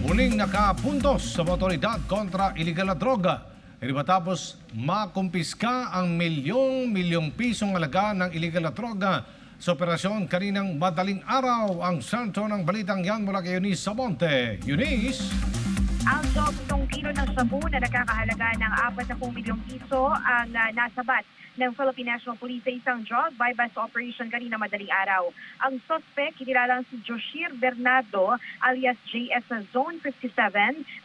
muling nakapuntos sa otoridad kontra iligal na droga. Ito matapos makumpiska ang milyong-milyong pisong alaga ng iligal na droga sa operasyon kaninang madaling araw ang sentro ng balitang yan mula kay Eunice Samonte. Eunice? Ang 10 kilo ng sabu na nakakahalaga ng 40 milyong piso ang uh, nasabat ng Philippine National Police sa isang drug bypass operation kanina madaling araw. Ang suspect, kinilalang si Joshir Bernardo alias JS sa Zone 57,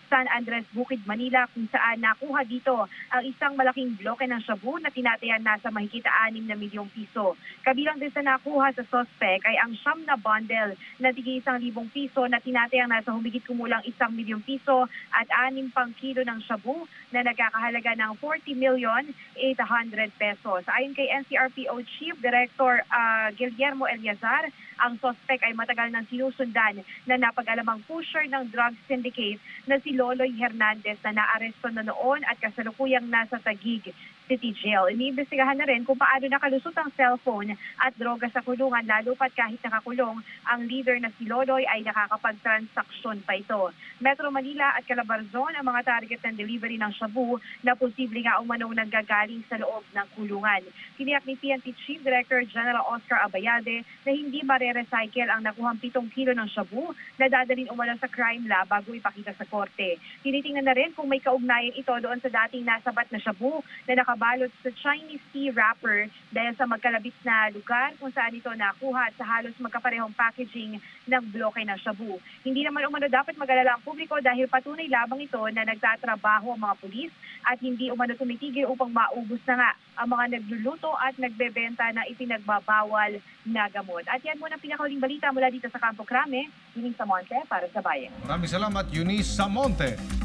San Andres, Bukid, Manila kung saan nakuha dito ang isang malaking bloke ng shabu na tinatayan nasa mahigit 6 na milyong piso. Kabilang din sa nakuha sa suspect ay ang siyam na bundle na tigil isang libong piso na tinatayang nasa humigit kumulang isang milyong piso at anim pang kilo ng shabu na nagkakahalaga ng 40 million 800 pesos. Ayon kay NCRPO Chief Director uh, Guillermo Eliazar, ang suspect ay matagal nang sinusundan na napag-alamang pusher ng drug syndicate na si Loloy Hernandez na naaresto na noon at kasalukuyang nasa Tagig City Jail. Iniimbestigahan na rin kung paano nakalusot ang cellphone at droga sa kulungan lalo pat kahit nakakulong ang leader na si Loloy ay nakakapag-transaksyon pa ito. Metro Manila at Calabarzon ang mga target ng delivery ng shabu na posible nga umanong nanggagaling sa loob ng kulungan. Tiniyak ni PNP Chief Director General Oscar Abayade na hindi mare-recycle ang nakuhang 7 kilo ng shabu na dadalhin umano sa crime lab bago ipakita sa korte. Tinitingnan na rin kung may kaugnayan ito doon sa dating nasabat na shabu na naka nakabalot sa Chinese tea wrapper dahil sa magkalabit na lugar kung saan ito nakuha at sa halos magkaparehong packaging ng bloke ng shabu. Hindi naman umano dapat magalala ang publiko dahil patunay labang ito na nagtatrabaho ang mga pulis at hindi umano tumitigil upang maubos na nga ang mga nagluluto at nagbebenta na ipinagbabawal na gamot. At yan muna ang pinakahuling balita mula dito sa Campo Crame, Yuning Samonte para sa Bayan. Maraming salamat, Eunice Samonte.